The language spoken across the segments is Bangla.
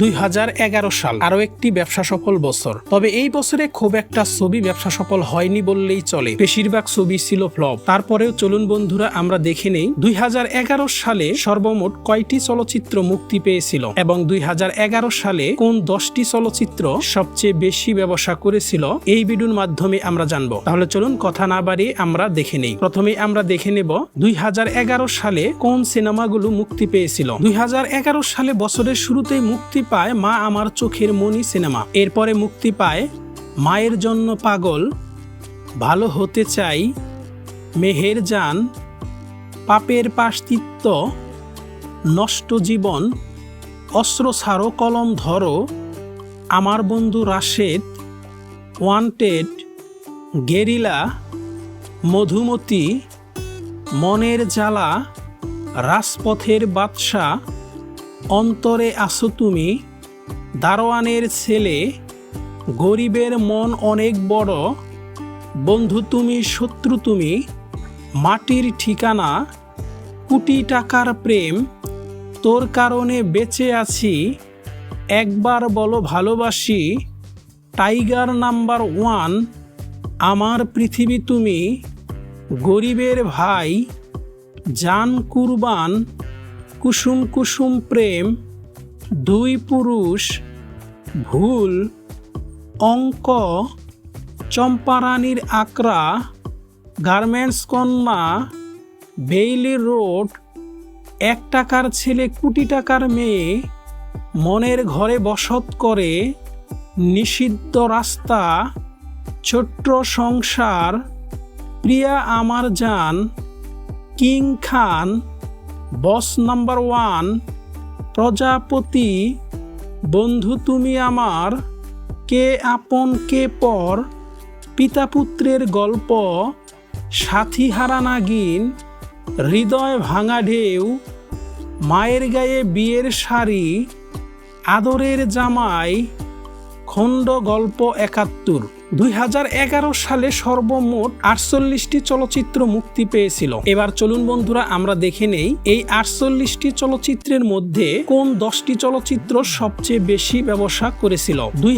দুই হাজার এগারো সাল আরও একটি ব্যবসা সফল বছর। তবে এই বছরে খুব একটা ছবি ব্যবসা সফল হয়নি বললেই চলে। বেশিরভাগ ছবি ছিল ফ্লপ। তারপরেও চলুন বন্ধুরা, আমরা দেখে নেই দুই হাজার এগারো সালে সর্বমোট কয়টি চলচ্চিত্র মুক্তি পেয়েছিল এবং দুই হাজার এগারো সালে কোন দশটি চলচ্চিত্র সবচেয়ে বেশি ব্যবসা করেছিল এই ভিডিওর মাধ্যমে আমরা জানব। তাহলে চলুন কথা না বাড়িয়ে আমরা দেখে নেই। প্রথমে আমরা দেখে নেব দুই হাজার এগারো সালে কোন সিনেমাগুলো মুক্তি পেয়েছিল। দুই হাজার এগারো সালে বছরের শুরুতেই মুক্তি পায় মা আমার চোখের মনি সিনেমা। এরপরে মুক্তি পায় মায়ের জন্য পাগল, ভালো হতে চাই মেহের যান পাপের পাশতিত্ব নষ্ট জীবন, অস্ত্র ছাড়ো, কলম ধরো, আমার বন্ধু রাশেদ, ওয়ান্টেড, গেরিলা, মধুমতি, মনের জ্বালা, রাজপথের বাদশা অন্তরে আসো তুমি, দারোয়ানের ছেলে, গরিবের মন অনেক বড়, বন্ধু তুমি, শত্রু তুমি, মাটির ঠিকানা, কোটি টাকার প্রেম, তোর কারণে বেঁচে আছি, একবার বলো ভালোবাসি, টাইগার নাম্বার ওয়ান, আমার পৃথিবী তুমি, গরিবের ভাই, জান কুরবান কুসুম কুসুম প্রেম, দুই পুরুষ, ভুল, অঙ্ক, চম্পারানির আকরা, গার্মেন্টস কন্যা, বেইলি রোড, এক টাকার ছেলে কোটি টাকার মেয়ে, মনের ঘরে বসত করে, নিষিদ্ধ রাস্তা, ছোট্ট সংসার, প্রিয়া আমার জান, king Khan boss number one, প্রজাপতি, বন্ধু তুমি আমার, কে আপন কে পর পিতা পুত্রের গল্প সাথী হারা নাগিন, হৃদয় ভাঙা ঢেউ, মায়ের গায়ে বিয়ের শাড়ি, আদরের জামাই, খণ্ড গল্প একাত্তর। দুই হাজার এগারো সালে সর্বমোট আটচল্লিশটি চলচ্চিত্র মুক্তি পেয়েছিল। এবার চলুন বন্ধুরা, আমরা দেখে নেই এই আটচল্লিশটি চলচ্চিত্রের মধ্যে কোন দশটি চলচ্চিত্র সবচেয়ে বেশি ব্যবসা করেছিল। দুই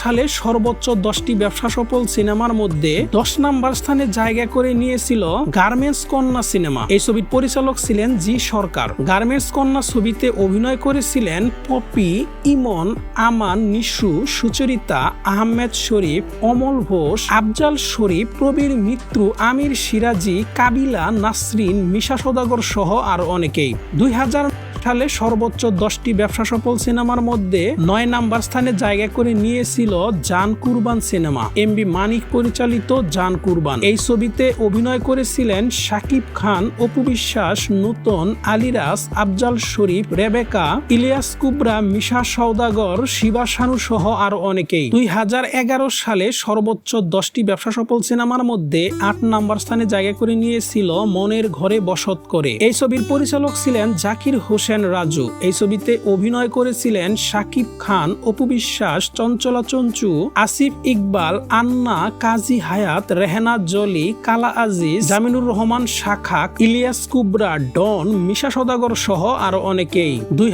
সালে সর্বোচ্চ দশটি ব্যবসা সফল সিনেমার মধ্যে দশ নাম্বার স্থানে জায়গা করে নিয়েছিল গার্মেন্টস কন্যা সিনেমা। এই ছবির পরিচালক ছিলেন জি সরকার। গার্মেন্টস কন্যা ছবিতে অভিনয় করেছিলেন পপি, ইমন, আমান, নিশু, সুচরিতা, আহমেদ শরীফ অমল ঘোষ, আফজাল শরীফ, প্রবীর মিত্র, আমির সিরাজি, কাবিলা, নাসরিন, মিশা সদাগর সহ আর অনেকেই। দুই হাজার সালে সর্বোচ্চ দশটি ব্যবসা সফল সিনেমার মধ্যে নয় নাম্বার স্থানে জায়গা করে নিয়েছিল জান কুরবান সিনেমা। এম বি মানিক পরিচালিত জান কুরবান। এই ছবিতে অভিনয় করেছিলেন শাকিব খান, অপু বিশ্বাস, নূতন আলিরাজ, আফজাল শরীফ, রেবেকা, ইলিয়াস কুবরা, মিশা সৌদাগর শিবা শানু সহ আরও অনেকেই। দুই হাজার এগারো সালে সর্বোচ্চ দশটি ব্যবসা সফল সিনেমার মধ্যে আট নাম্বার স্থানে জায়গা করে নিয়েছিল মনের ঘরে বসত করে। এই ছবির পরিচালক ছিলেন জাকির হোসেন। রাজু। এই ছবিতে অভিনয় করেছিলেন শাকিব খান, অপু বিশ্বাস, চঞ্চলা চঞ্চু, আসিফ ইকবাল, আন্না, কাজী হায়াত, রেহেনা জলি, কালা আজিজ, জামিনুর রহমান শাখা, ইলিয়াস কুবরা, ডন, মিশা সদাগর সহ আরও অনেকেই। দুই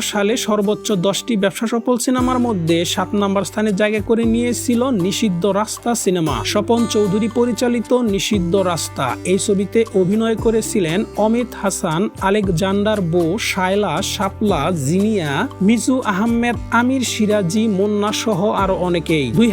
সালে সর্বোচ্চ দশটি ব্যবসা সফল সিনেমার মধ্যে সাত নাম্বার স্থানে জায়গা করে নিয়েছিল নিষিদ্ধ রাস্তা সিনেমা। স্বপন চৌধুরী পরিচালিত নিষিদ্ধ রাস্তা। এই ছবিতে অভিনয় করেছিলেন অমিত হাসান, আলেকজান্ডার বো শায়লা, শাপলা, জিনিয়া, মিজু আহমেদ, আমির সিরাজি, মুন্না সহ আরও অনেকেই। দুই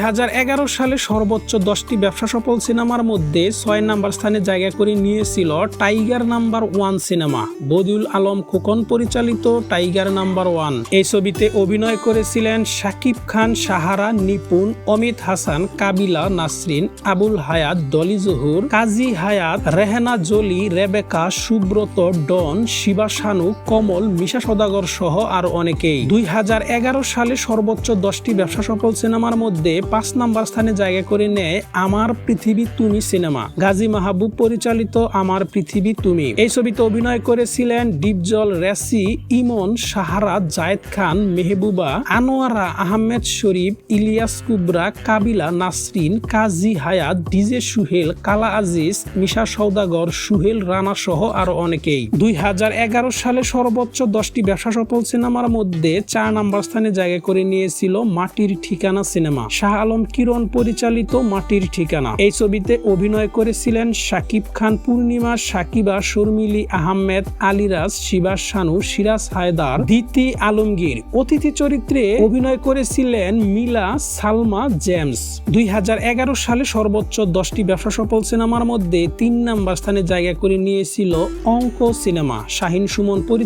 সালে সর্বোচ্চ দশটি ব্যবসা সফল সিনেমার মধ্যে ছয় নাম্বার স্থানে জায়গা করে নিয়েছিল tiger number one cinema. Badiul Alam Khokon পরিচালিত টাইগার নাম্বার ওয়ান। এই ছবিতে অভিনয় করেছিলেন শাকিব খান, সাহারা, নিপুণ, অমিত হাসান, কাবিলা নাসরিন, আবুল হায়াত, দলি জহুর, কাজী হায়াত, রেহেনা জলি, রেবেকা, সুব্রত, ডন, শিবা শানু কমল, মিশা সদাগর সহ আরও অনেকেই। দুই হাজার এগারো সালে সর্বোচ্চ দশটি ব্যবসা সফল সিনেমার মধ্যে পাঁচ নাম্বার স্থানে জায়গা করে নেয় আমার পৃথিবী তুমি সিনেমা। গাজী মাহবুব পরিচালিত আমার পৃথিবী তুমি। এই ছবিতে অভিনয় করেছিলেন ডিপজল রেসি, ইমন, সাহারা, জায়েদ খান, মেহবুবা, আনোয়ারা আহমেদ শরীফ, ইলিয়াস কুবরা, কাবিলা নাসরিন, কাজী হায়াত, ডিজে সুহেল, কালা আজিজ, মিশা সৌদাগর, সুহেল রানা সহ আরও অনেকেই। দুই হাজার এগারো সালে সর্বোচ্চ দশটি ব্যবসা সফল সিনেমার মধ্যে চার নাম্বার স্থানে জায়গা করে নিয়েছিল মাটির ঠিকানা সিনেমা। শাহ আলম কিরণ পরিচালিত মাটির ঠিকানা। এই ছবিতে অভিনয় করেছিলেন শাকিব খান, পূর্ণিমা, সাকিবা, শর্মিলি আহমেদ, আলিরাজ শিবাস শানু, সিরাজ হায়দার দিতি আলমগীর। অতিথি চরিত্রে অভিনয় করেছিলেন মিলা সালমা জেমস। দুই হাজার এগারো সালে সর্বোচ্চ দশটি ব্যবসা সফল সিনেমার মধ্যে তিন নাম্বার স্থানে জায়গা করে নিয়েছিল অঙ্ক সিনেমা। শাহিন সুমন পরিচালিত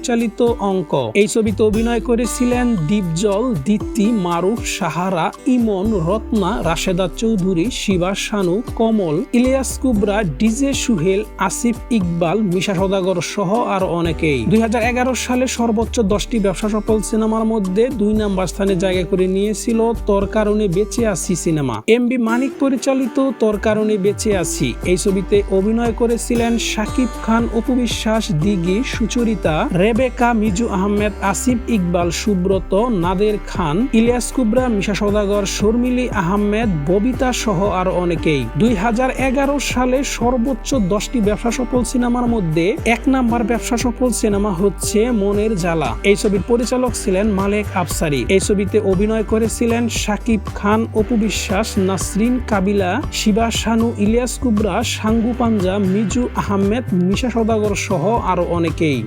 অঙ্ক। এই ছবিতে অভিনয় করেছিলেন দীপজল দিত্তি মারুফ, সাহারা, ইমন, রত্না, রাশেদা চৌধুরী, শিবা শানু, কমল, ইলিয়াস কুবরা, ডিজে সুহেল, আসিফ ইকবাল, মিশা সদাগর সহ আর অনেকেই। দুই সালে সর্বোচ্চ দশটি ব্যবসা সফল সিনেমার মধ্যে দুই নাম্বার স্থানে জায়গা করে নিয়েছিল তোর কারণে বেঁচে আছি সিনেমা। এম বি মানিক পরিচালিত তোর কারণে বেঁচে আছি। এই ছবিতে অভিনয় করেছিলেন শাকিব খান, অপু বিশ্বাস, দিঘি, সুচরিতা রেবেকা, মিজু আহমেদ, আসিফ ইকবাল, সুব্রত, নাদের খান, ইলিয়াস কুবরা, মিশা সদাগর শর্মিলি আহমেদ, ববিতা সহ আর অনেকেই। দুই হাজার এগারো সালে সর্বোচ্চ দশটি ব্যবসা সফল সিনেমার মধ্যে এক নাম্বার ব্যবসা সফল সিনেমা হচ্ছে মনের জ্বালা। এই ছবির পরিচালক ছিলেন মালেক আফসারি। এই ছবিতে অভিনয় করেছিলেন শাকিব খান, অপু বিশ্বাস, নাসরিন কাবিলা, শিবা শানু, ইলিয়াস কুবরা, সাঙ্গু পাঞ্জা, মিজু আহমেদ, মিশা সদাগর সহ আরও অনেকেই।